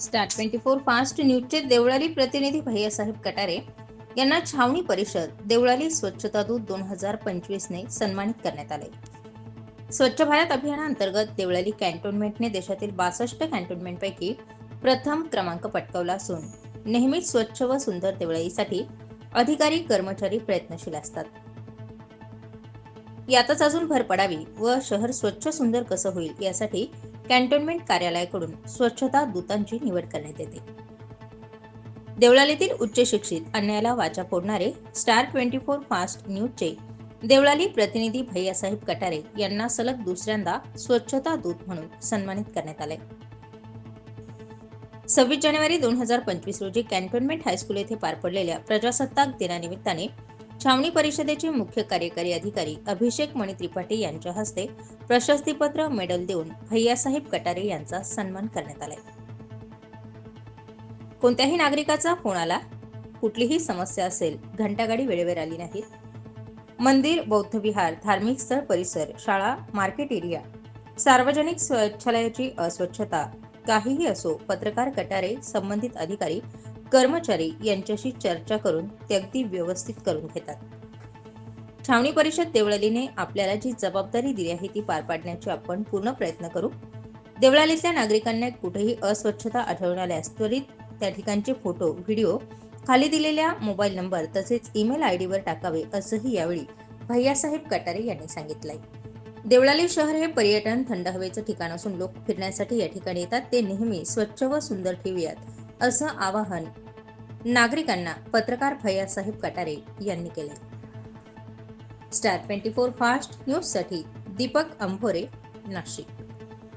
Star twenty four fast न्यूजचे देवळाली प्रतिनिधी भैयासाहेब कटारे यांना छावणी परिषद देवळाली स्वच्छता दूत दोन हजार पंचवीसने सन्मानित करण्यात आले. स्वच्छ भारत अभियानाअंतर्गत देवळाली कॅन्टोन्मेंटने देशातील बासष्ट कॅन्टोन्मेंटपैकी प्रथम क्रमांक पटकावला असून नेहमीच स्वच्छ व सुंदर देवळाईसाठी अधिकारी कर्मचारी प्रयत्नशील असतात. यातच अजून भर पडावी व शहर स्वच्छ सुंदर कसं होईल यासाठी कॅन्टोन्मेंट कार्यालयाकडून स्वच्छता दूतांची निवड करण्यात येते. देवळालीतील उच्च शिक्षित अन्यायाला वाचा फोडणारे स्टार ट्वेंटी फोर फास्ट न्यूजचे देवळाली प्रतिनिधी भैयासाहेब कटारे यांना सलग दुसऱ्यांदा स्वच्छता दूत म्हणून सन्मानित करण्यात आले सव्वीस जानेवारी दोन हजार पंचवीस रोजी कॅन्टोन्मेंट हायस्कूल येथे पार पडलेल्या प्रजासत्ताक दिनानिमित्ताने छावणी परिषदेचे मुख्य कार्यकारी अधिकारी अभिषेक मणी त्रिपाठी यांच्या हस्ते प्रशस्तीपत्र मेडल देऊन भैयासाहेब कटारे यांचा सन्मान करण्यात आलाय. कोणत्याही नागरिकाचा कोणाला कुठलीही समस्या असेल घंटागाडी वेळेवर आली नाही मंदिर बौद्ध विहार धार्मिक स्थळ परिसर शाळा मार्केट एरिया सार्वजनिक स्वच्छालयाची अस्वच्छता काहीही असो पत्रकार कटारे संबंधित अधिकारी कर्मचारी यांच्याशी चर्चा करून ते अगदी व्यवस्थित करून घेतात. छावणी परिषद देवळालीने आपल्याला जी जबाबदारी दिली आहे ती पार पाडण्याचे आपण पूर्ण प्रयत्न करू. देवळालीतल्या नागरिकांना कुठेही अस्वच्छता आढळून आल्यास त्वरित त्या ठिकाणचे फोटो व्हिडिओ खाली दिलेल्या मोबाईल नंबर तसेच ईमेल आय डीवर टाकावे असंही यावेळी भैयासाहेब कटारे यांनी सांगितलंय. देवळाली शहर हे पर्यटन थंड हवेचं ठिकाण असून लोक फिरण्यासाठी या ठिकाणी येतात. ते नेहमी स्वच्छ व सुंदर ठेवूयात. असं आवाहन नागरिकांना पत्रकार भैयासाहेब कटारे यांनी केले स्टार ट्वेंटी फोर फास्ट न्यूजसाठी दीपक अंभोरे नाशिक.